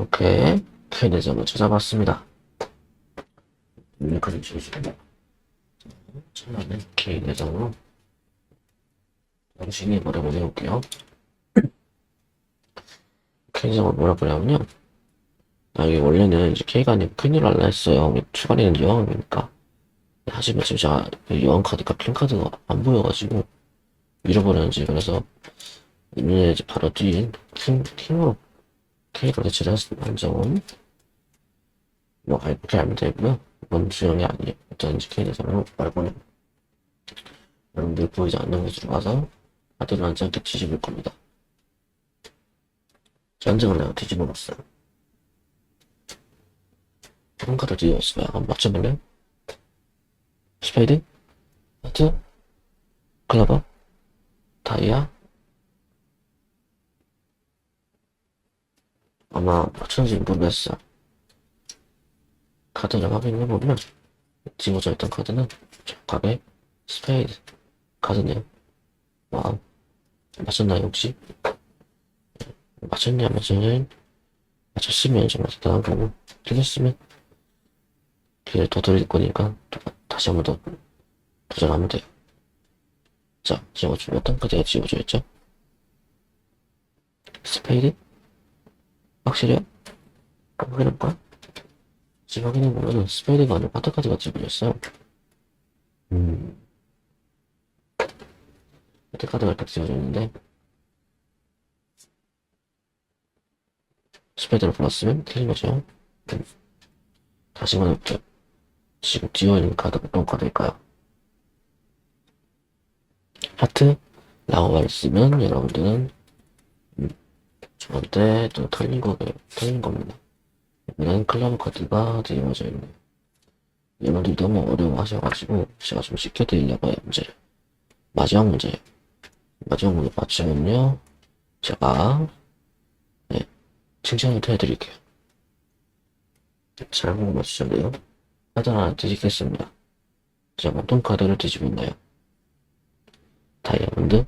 이렇게 K 내점을 찾아봤습니다. 여기까지 지워주고 처음에 K 내점으로 양식이 뭐라 보내볼게요. K 내점을 뭐라 보냐면요. 아, 이게 원래는 이제 K가 아니고 큰일 날라 했어요. 추가되는 여왕이니까. 하지만 지금 제가 이 여왕 카드가 안 보여가지고 잃어버렸는지 그래서 이제 바로 뒤인 킹, 킹으로 K로 대체를 한 점은 뭐 이렇게 하면 되고요. 이건 주형이 아니에요. 이제 K 대상으로 말고는 여러분들 보이지 않는 곳으로 가서 앉지 않게 뒤집을 겁니다. 전쟁을 내가 뒤집어 놨어요. 한 카드 뒤집었어요. 한번 맞춰볼래요? 스페이드? 하트? 클라버? 다이아? 아마 맞춰진지 모르겠어. 카드를 확인해보면 집어져 있던 카드는 정확하게 스페이드 카드네요. 와우. 맞췄나요, 혹시? 맞췄냐, 맞췄냐? 맞췄으면 정말 대단한 거고, 틀렸으면 기회를 더 드릴 거니까 또 다시 한 번 더 도전하면 돼요. 자, 지워주 어떤 카드가 지워져 있죠? 스페이드? 확실해요? 확인해볼까? 지금 확인해보면은 스페이드가 아니고 지워져 있어요. 음. 카드 카드가 이렇게 지워져 있는데 스페이드를 불렀으면 틀린 거죠. 음. 다시 말해볼게요. 지금 뒤어있는 카드 어떤 카드일까요? 하트? 라고 말을 쓰면 여러분들은 음, 저한테 또 틀린 거게 틀린 겁니다. 이번엔 클라브 카드가 뒤집어져 있네요. 여러분들이 너무 어려워 하셔가지고 제가 좀 쉽게 드리려고 해요 문제를. 마지막 문제예요. 마지막 문제 맞추면요 제가 네, 칭찬을 해드릴게요. 잘 보고 맞추셨네요. 카드 하나 뒤집겠습니다. 제가 어떤 카드를 뒤지고 있나요? 다이아몬드?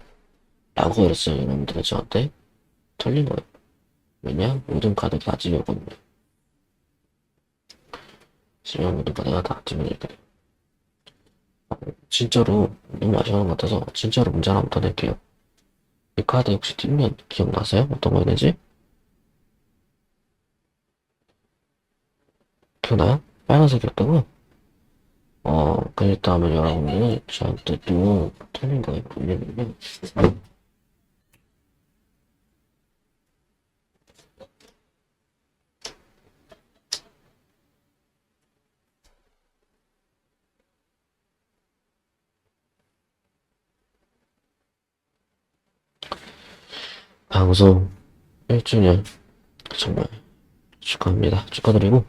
라고 그랬어요, 여러분들은 저한테. 틀린 거예요. 왜냐? 모든 카드가 다 뒤집었거든요. 지금 모든 카드가 다. 아, 진짜로 너무 아쉬운 것 같아서 진짜로 문제 하나 더 낼게요. 이 카드 혹시 뒷면 기억나세요? 어떤 거였는지? 기억나요? 빨간색이었다고? 어, 그랬다면 여러분들은 저한테 또 틀린 거예요. 왜냐면 방송 1주년 정말 축하합니다. 축하드리고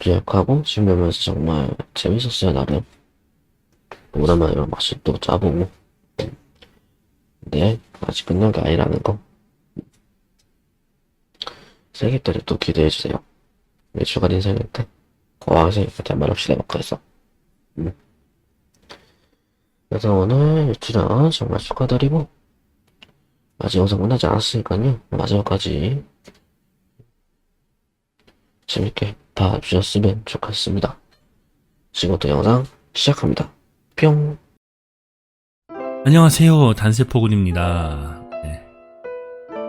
기약하고 지금 보면서 정말 재밌었어요 나름. 오랜만에 이런 맛을 또 짜보고. 근데 아직 끝난 게 아니라는 거. 생일 때를 또 기대해주세요. 매주가 생일 때. 고아학 생일 때막 그래서. 음. 그래서 오늘 일주년 정말 축하드리고 아직 영상 끝나지 않았으니까요 마지막까지 재밌게 봐주셨으면 좋겠습니다. 지금부터 영상 시작합니다. 뿅! 안녕하세요. 단세포군입니다. 네.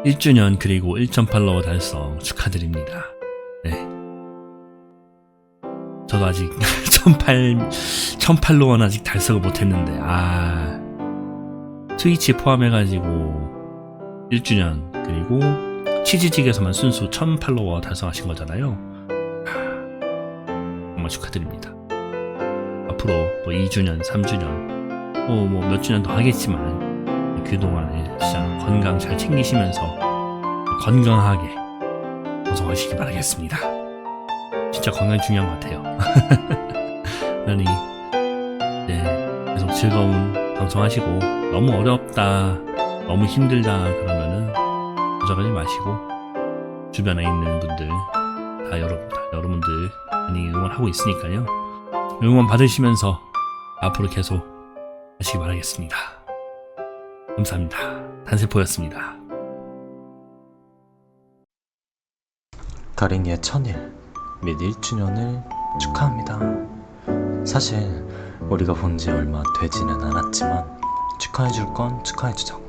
1주년 그리고 1.8로 달성 축하드립니다. 네. 저도 아직 1008, 1008로원 아직 달성을 못했는데, 아. 트위치 포함해가지고 1주년 그리고 치즈직에서만 순수 1008로워 달성하신 거잖아요. 아, 정말 축하드립니다. 앞으로 뭐 2주년, 3주년, 뭐, 뭐, 몇 주년 더 하겠지만, 그동안에 진짜 건강 잘 챙기시면서 건강하게 방송하시기 바라겠습니다. 진짜 건강 중요한 것 같아요. 그러니, 네, 계속 즐거운 방송하시고, 너무 어렵다, 너무 힘들다, 그러면은, 걱정하지 마시고, 주변에 있는 분들, 다 여러분, 다 여러분들 많이 응원하고 있으니까요. 응원 받으시면서 앞으로 계속 하시기 바라겠습니다. 감사합니다. 단세포였습니다. 가린이의 천일 및 1주년을 축하합니다. 사실 우리가 본 지 얼마 되지는 않았지만 축하해줄 건 축하해주자고.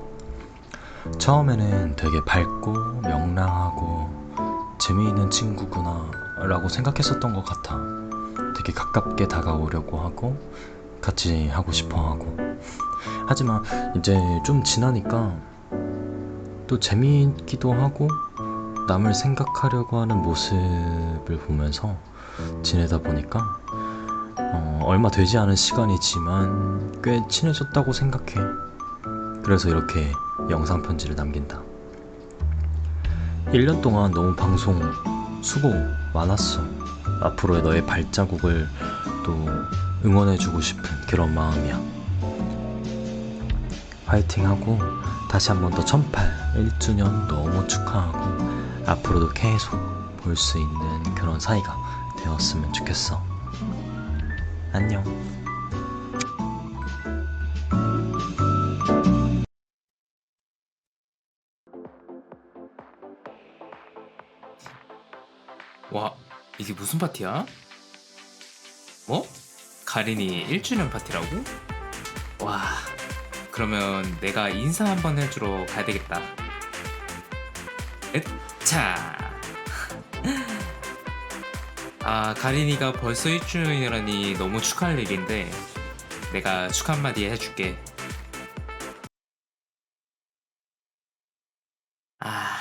처음에는 되게 밝고 명랑하고 재미있는 친구구나 라고 생각했었던 것 같아. 되게 가깝게 다가오려고 하고 같이 하고 싶어 하고. 하지만 이제 좀 지나니까 또 재미있기도 하고 남을 생각하려고 하는 모습을 보면서 지내다 보니까 어, 얼마 되지 않은 시간이지만 꽤 친해졌다고 생각해. 그래서 이렇게 영상 편지를 남긴다. 1년 동안 너무 방송 수고 많았어. 앞으로의 너의 발자국을 또 응원해주고 싶은 그런 마음이야. 화이팅하고 다시 한 번 더 1008 1주년 너무 축하하고 앞으로도 계속 볼 수 있는 그런 사이가 되었으면 좋겠어. 안녕. 이게 무슨 파티야? 뭐? 가린이 1주년 파티라고? 와, 그러면 내가 인사 한번 해주러 가야 되겠다. 으차! 아, 가린이가 벌써 1주년이라니 너무 축하할 일인데, 내가 축하 한마디 해줄게. 아.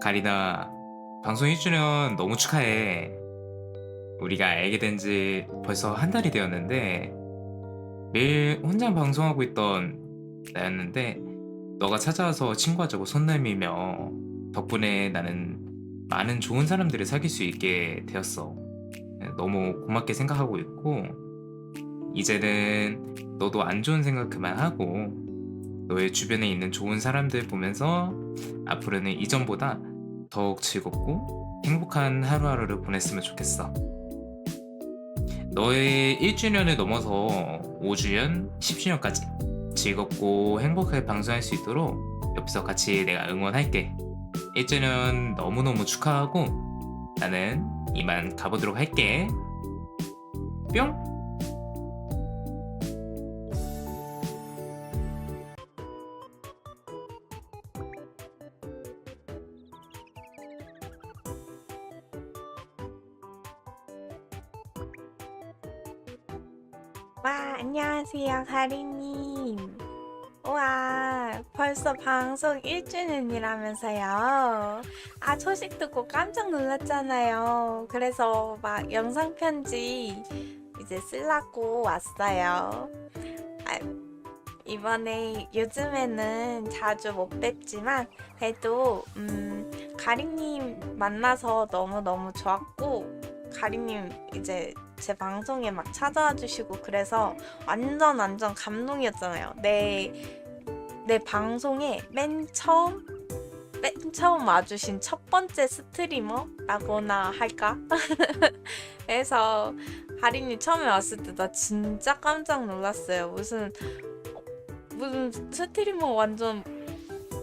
가리나 방송 1주년 너무 축하해. 우리가 알게 된 지 벌써 한 달이 되었는데 매일 혼자 방송하고 있던 나였는데 너가 찾아와서 친구하자고 손 내밀며 덕분에 나는 많은 좋은 사람들을 사귈 수 있게 되었어. 너무 고맙게 생각하고 있고 이제는 너도 안 좋은 생각 그만하고 너의 주변에 있는 좋은 사람들 보면서 앞으로는 이전보다 더욱 즐겁고 행복한 하루하루를 보냈으면 좋겠어. 너의 1주년을 넘어서 5주년, 10주년까지 즐겁고 행복하게 방송할 수 있도록 옆에서 같이 내가 응원할게. 1주년 너무너무 축하하고 나는 이만 가보도록 할게. 뿅! 안녕하세요, 가리님. 우와, 벌써 방송 1주년이라면서요. 아, 소식 듣고 깜짝 놀랐잖아요. 그래서 막 영상 편지 이제 쓰려고 왔어요. 아, 이번에 요즘에는 자주 못 뵙지만 그래도 음, 가리님 만나서 너무너무 좋았고 가리님 이제 제 방송에 막 찾아와 주시고 그래서 완전 완전 감동이었잖아요. 내, 내 방송에 맨 처음 맨 처음 와주신 첫 번째 스트리머라고나 할까? 그래서 가린이 처음에 왔을 때 나 진짜 깜짝 놀랐어요. 무슨 무슨 스트리머 완전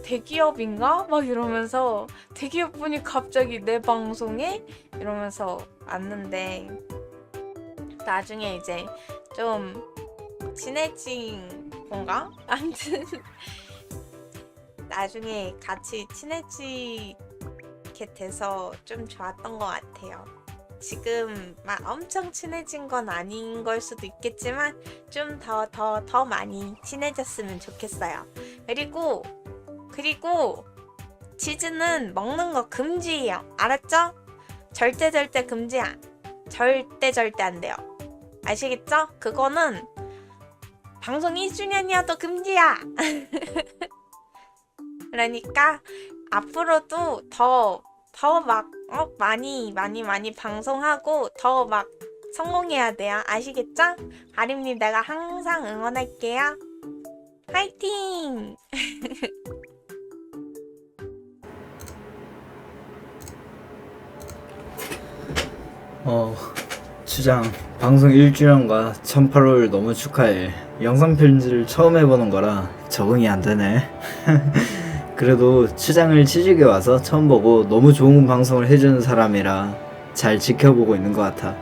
대기업인가? 막 이러면서 대기업 분이 갑자기 내 방송에 이러면서 왔는데 나중에 이제 좀 친해진 건가? 아무튼 나중에 같이 친해지게 돼서 좀 좋았던 것 같아요. 지금 막 엄청 친해진 건 아닌 걸 수도 있겠지만 좀 더 더 더 많이 친해졌으면 좋겠어요. 그리고 그리고 치즈는 먹는 거 금지예요. 알았죠? 절대 절대 금지야. 절대 절대 안 돼요. 아시겠죠? 그거는 방송 1주년이어도 금지야. 그러니까 앞으로도 더 더 막 어, 많이 많이 많이 방송하고 더 막 성공해야 돼요. 아시겠죠? 아림님 내가 항상 응원할게요. 화이팅! 어, 추장, 방송 1주년과 1008월 너무 축하해. 영상 편지를 처음 해보는 거라 적응이 안 되네. 그래도 추장을 취직해 와서 처음 보고 너무 좋은 방송을 해주는 사람이라 잘 지켜보고 있는 것 같아.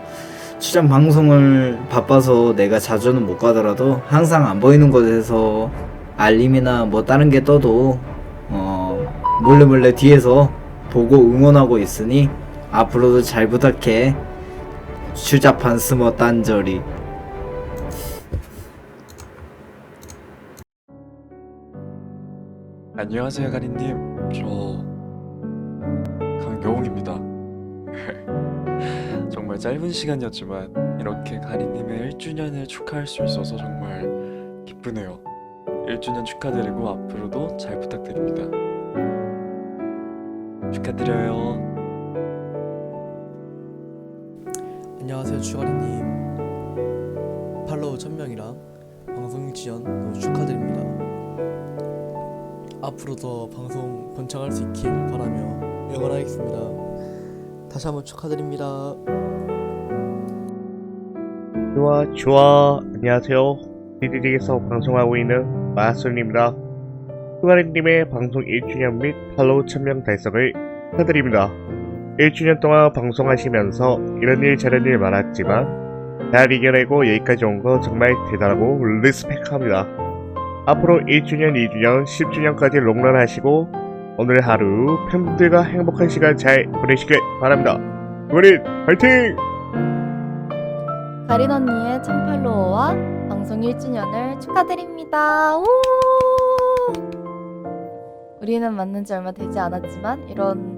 추장 방송을 바빠서 내가 자주는 못 가더라도 항상 안 보이는 곳에서 알림이나 뭐 다른 게 떠도 어 몰래 몰래 뒤에서 보고 응원하고 있으니 앞으로도 잘 부탁해. 추자판 스머 딴저리. 안녕하세요, 가리님. 저 강여웅입니다. 정말 짧은 시간이었지만 이렇게 가리님의 1주년을 축하할 수 있어서 정말 기쁘네요. 1주년 축하드리고 앞으로도 잘 부탁드립니다. 축하드려요. 안녕하세요 추가리님. 팔로우 1000명이랑 방송 지원 너무 축하드립니다. 앞으로도 방송 번창할 수 있길 바라며 응원하겠습니다. 다시 한번 축하드립니다. 좋아 좋아. 안녕하세요. 디디디에서 방송하고 있는 마술입니다 후가리님의 방송 1주년 및 팔로우 1000명 달성을 축하드립니다 1주년 동안 방송하시면서 이런 일 저런 일 많았지만 잘 이겨내고 여기까지 온 거 정말 대단하고 리스펙합니다 앞으로 1주년, 2주년, 10주년까지 롱런 하시고 오늘 하루 팬분들과 행복한 시간 잘 보내시길 바랍니다 후가린 화이팅! 가린 언니의 1000팔로워와 방송 1주년을 축하드립니다. 우! 우리는 만난 지 얼마 되지 않았지만 이런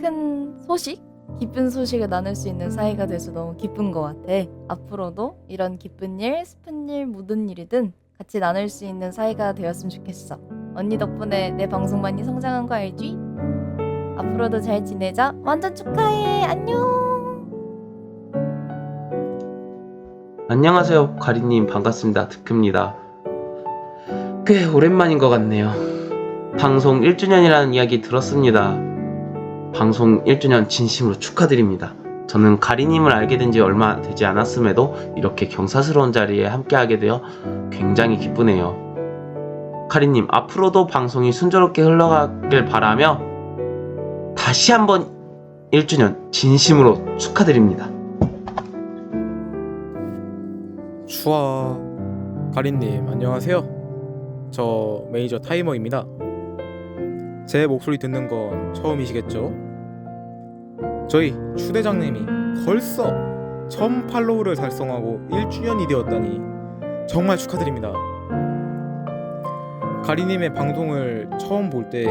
큰 소식, 기쁜 소식을 나눌 수 있는 사이가 돼서 너무 기쁜 것 같아. 앞으로도 이런 기쁜 일, 슬픈 일, 모든 일이든 같이 나눌 수 있는 사이가 되었으면 좋겠어. 언니 덕분에 내 방송 많이 성장한 거 알지? 앞으로도 잘 지내자. 완전 축하해. 안녕. 안녕하세요, 가리님. 반갑습니다. 득입니다. 꽤 오랜만인 것 같네요. 방송 1주년이라는 이야기 들었습니다. 방송 1주년 진심으로 축하드립니다. 저는 가리님을 알게 된 지 얼마 되지 않았음에도 이렇게 경사스러운 자리에 함께하게 되어 굉장히 기쁘네요. 가리님, 앞으로도 방송이 순조롭게 흘러가길 바라며 다시 한번 1주년 진심으로 축하드립니다. 추아 가린님 안녕하세요. 저 메이저 타이머입니다. 제 목소리 듣는 건 처음이시겠죠? 저희 추 대장님이 벌써 1000 팔로우를 달성하고 1주년이 되었다니 정말 축하드립니다. 가리님의 방송을 처음 볼 때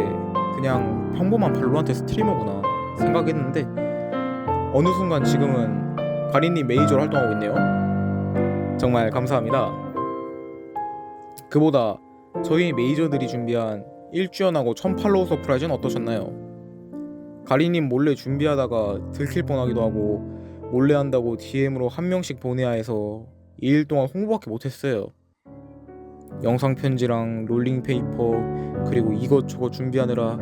그냥 평범한 발로한테 스트리머구나 생각했는데 어느 순간 지금은 가리님 메이저로 활동하고 있네요. 정말 감사합니다. 그보다 저희 메이저들이 준비한 1주년하고 1000팔로우 서프라이즈는 어떠셨나요? 가리님 몰래 준비하다가 들킬 뻔하기도 하고 몰래 한다고 DM으로 한 명씩 보내야 해서 2일 동안 홍보밖에 못했어요. 영상 편지랑 롤링 페이퍼 그리고 이것저것 준비하느라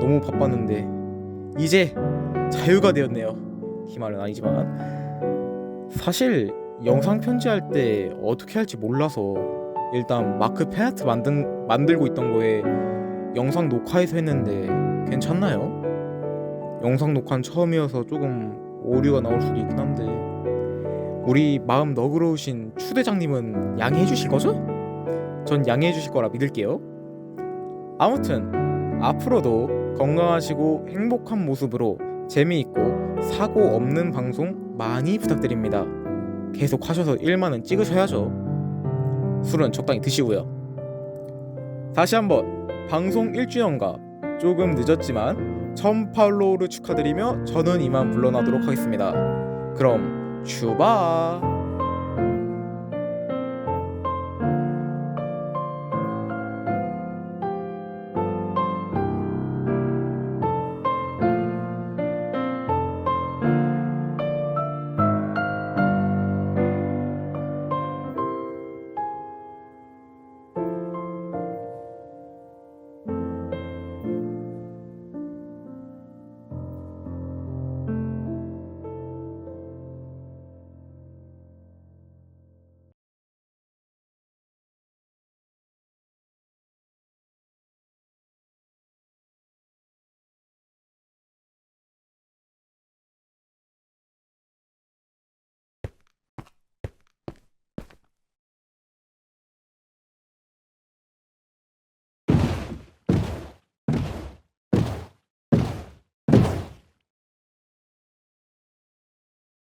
너무 바빴는데 이제 자유가 되었네요. 이 말은 아니지만 사실 영상 편지할 때 어떻게 할지 몰라서 일단 마크 팬아트 만든 만들고 있던 거에 영상 녹화해서 했는데 괜찮나요? 영상 녹화는 처음이어서 조금 오류가 나올 수도 있긴 한데 우리 마음 너그러우신 추 대장님은 양해해 주실 거죠? 전 양해해 주실 거라 믿을게요. 아무튼 앞으로도 건강하시고 행복한 모습으로 재미있고 사고 없는 방송 많이 부탁드립니다. 계속 하셔서 1만은 찍으셔야죠. 술은 적당히 드시고요. 다시 한번 방송 1주년과 조금 늦었지만 1000팔로우를 축하드리며 저는 이만 물러나도록 하겠습니다. 그럼 슈바